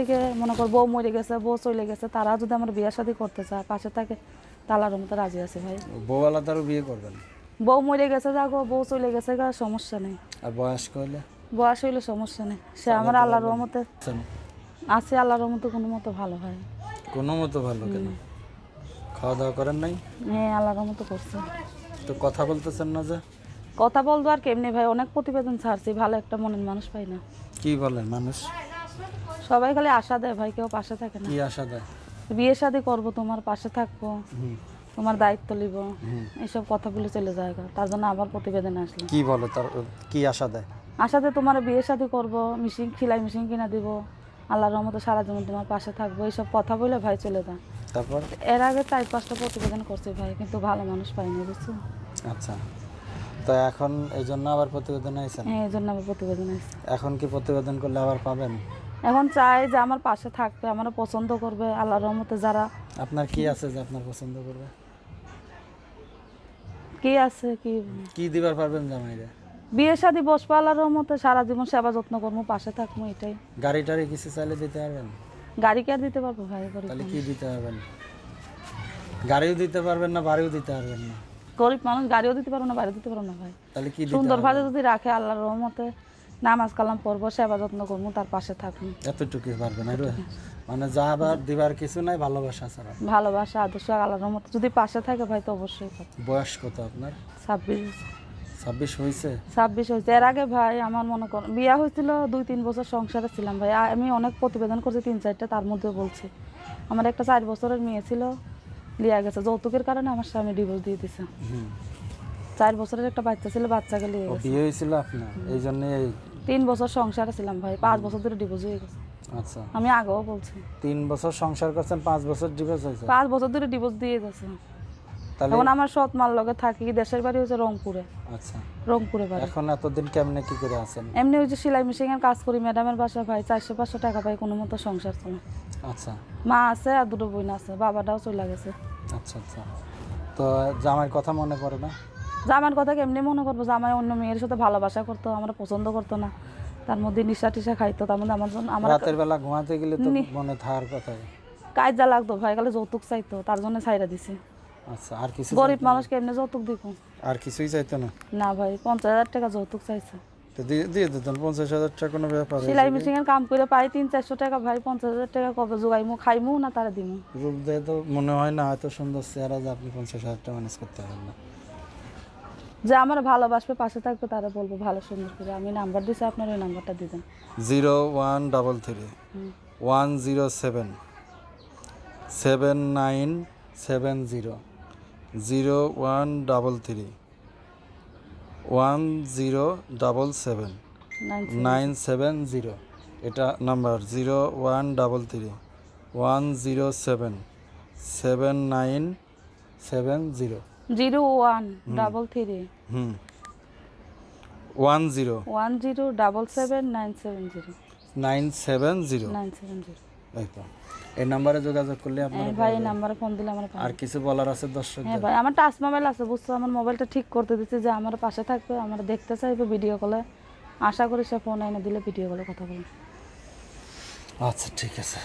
থেকে মনে কর বউ মরে গেছে বউ চলে গেছে তারা যদি আমার বিয়ে শাদী করতে চায় পাশে থাকে তালার মতো রাজি আছে ভাই। বউ আলাদারও বিয়ে করবেন বউ মরে গেছে যাগো বউ চলে গেছে গা সমস্যা নেই। আর বয়স্ক হলে বয়স হইলে সমস্যা নেই। সে আমার আল্লাহর রহমতে আছে আল্লাহর রহমতে কোনো মতো ভালো হয়। কোনো মতো ভালো কেন? খাওয়া দাওয়া করেন নাই? হ্যাঁ আল্লাহর রহমতে করছে। তো কথা বলতেছেন না যে? কথা বলতো আর কেমনি ভাই? অনেক প্রতিবেদন ছাড়ছি ভালো একটা মনের মানুষ পাই না। কি বলেন মানুষ? সবাই খালি আশা দেয় ভাই কেউ পাশে থাকে না। কি আশা দেয়? বিয়ে শাদী করব তোমার পাশে থাকব। তোমার দায়িত্ব নিব। এইসব কথা বলে চলে যায়। তার জন্য আবার প্রতিবেদন আসলো কি বলে তার কি আশা দেয়? আশাতে তোমার বিয়ে শাদী করব মিশিং সেলাই মেশিন কিনা দিব আল্লাহর রহমতে সারা জীবন তোমার পাশে থাকব এইসব কথা বলে ভাই চলে যায়। তারপর? এর আগে চার পাঁচটা প্রতিবেদন করছি ভাই কিন্তু ভালো মানুষ পাইনি বুঝছ? আচ্ছা। তো এখন এই জন্য আবার প্রতিবেদন আইছেন? হ্যাঁ এই জন্য আমার প্রতিবেদন আসছে এখন কি প্রতিবেদন করলে আবার পাবেন? এখন চাই যে আমার পাশে থাকবে আমার পছন্দ করবে আল্লাহর রহমতে যারা আপনার কি আছে যে আপনার পছন্দ করবে? কি আছে কি? কি দিবার পারবেন জামাইরে? বিয়ে শাদী বসবো আল্লাহর রহমতে সারা জীবন সেবা যত্ন করব পাশে থাকব এটাই। গাড়ি টাড়ি কিছু চাইলে দিতে পারবেন? গাড়ি কে আর দিতে পারব ভাই? গরিব তাহলে কি দিতে পারবেন? গাড়িও দিতে পারবেন না বাড়িও দিতে পারবেন না? গরিব মানুষ গাড়িও দিতে পারব না বাড়িও দিতে পারব না ভাই। তাহলে কি দিতে সুন্দরভাবে যদি রাখে আল্লাহর রহমতে নামাজ কালাম পড়ব সেবা যত্ন করব তার পাশে থাকব। এতটুকু পারবেন আর মানে যা আবার দিবার কিছু নাই ভালোবাসা ছাড়া। ভালোবাসা আদর্শ আল্লাহর রহমতে। যদি পাশে থাকে ভাই তো অবশ্যই বয়স কত আপনার? ছাব্বিশ। ছাব্বিশ হয়েছে ছাব্বিশ হয়েছে এর আগে ভাই আমার মনে কর বিয়া হয়েছিল দুই তিন বছর সংসারে ছিলাম ভাই। আমি অনেক প্রতিবেদন করছি তিন চারটা তার মধ্যে বলছি। আমার একটা চার বছরের মেয়ে ছিল লিয়া গেছে। যৌতুকের কারণে আমার স্বামী ডিভোর্স দিয়ে দিছে। চার বছরের একটা বাচ্চা ছিল বাচ্চাকে লিয়ে বিয়ে হয়েছিল আপনার? এই জন্য তিন বছর সংসারে ছিলাম ভাই পাঁচ বছর ধরে ডিভোর্স হয়ে গেছে। আচ্ছা। আমি আগেও বলছি। তিন বছর সংসার করছেন পাঁচ বছর ডিভোর্স হয়েছে? পাঁচ বছর ধরে ডিভোর্স দিয়ে গেছে। তাহলে এখন আমার সৎ মার লগে থাকি দেশের বাড়ি হচ্ছে রংপুরে। আচ্ছা। রংপুরে বাড়ি। এখন এতদিন কেমনে কি করে আছেন? এমনি ওই যে সেলাই মেশিনের কাজ করি ম্যাডামের বাসা ভাই চারশো পাঁচশো টাকা পাই কোনো মতো সংসার চলে। আচ্ছা। মা আছে আর দুটো বোন আছে বাবাটাও চলে গেছে। আচ্ছা আচ্ছা। তো জামাইয়ের কথা মনে পড়ে না? জামার কথা কেমনি মনে করব? জামাই অন্য মেয়ের সাথে ভালোবাসা করতো আমরা পছন্দ করতো না। তার মধ্যে নিশা টিশা খাইতো তার মধ্যে আমার জন্য আমার রাতের বেলা ঘুমাতে গেলে তো মনে থাকার কথা কাজা লাগতো ভাই কালে যৌতুক চাইতো তার জন্য ছাইরা দিছে। আচ্ছা আর কিছু গরিব মানুষ কেমনি যৌতুক দিব? আর কিছুই চাইতো না? না ভাই পঞ্চাশ হাজার টাকা যৌতুক চাইছে। তো দিয়ে দিতেন পঞ্চাশ হাজার টাকা কোনো ব্যাপার সেলাই মেশিনের কাম করে পাই তিন চারশো টাকা ভাই পঞ্চাশ হাজার টাকা কবে জোগাইমু খাইমু না তারা দিমু? রূপ দিয়ে তো মনে হয় না এত সুন্দর চেহারা যে আপনি পঞ্চাশ হাজার টাকা ম্যানেজ করতে পারেন না। যে আমার ভালোবাসবে পাশে থাকবে তারা বলব ভালো সুন্দর করে আমি নাম্বার দিছি আপনার ওই নাম্বারটা দিবেন zero one double three one zero seven seven nine seven zero zero one double three one zero double seven nine nine seven zero এটা number zero one double three one zero seven seven nine seven zero. Zero one double three hmm. One zero. One zero double seven nine seven zero nine seven zero. Nine seven zero. এই এই নাম্বারে যোগাযোগ করলে আপনার হ্যাঁ ভাই এই নাম্বারে ফোন দিলে আমার আর কিছু বলার আছে দর্শক হ্যাঁ ভাই আমার টাচ মোবাইল আছে বুঝছ? আমার মোবাইলটা ঠিক করতে দিচ্ছে যে আমার পাশে থাকবে আমার দেখতে চাইবে ভিডিও কলে আশা করি সে ফোন এনে দিলে ভিডিও কলে কথা বলবে। আচ্ছা ঠিক আছে।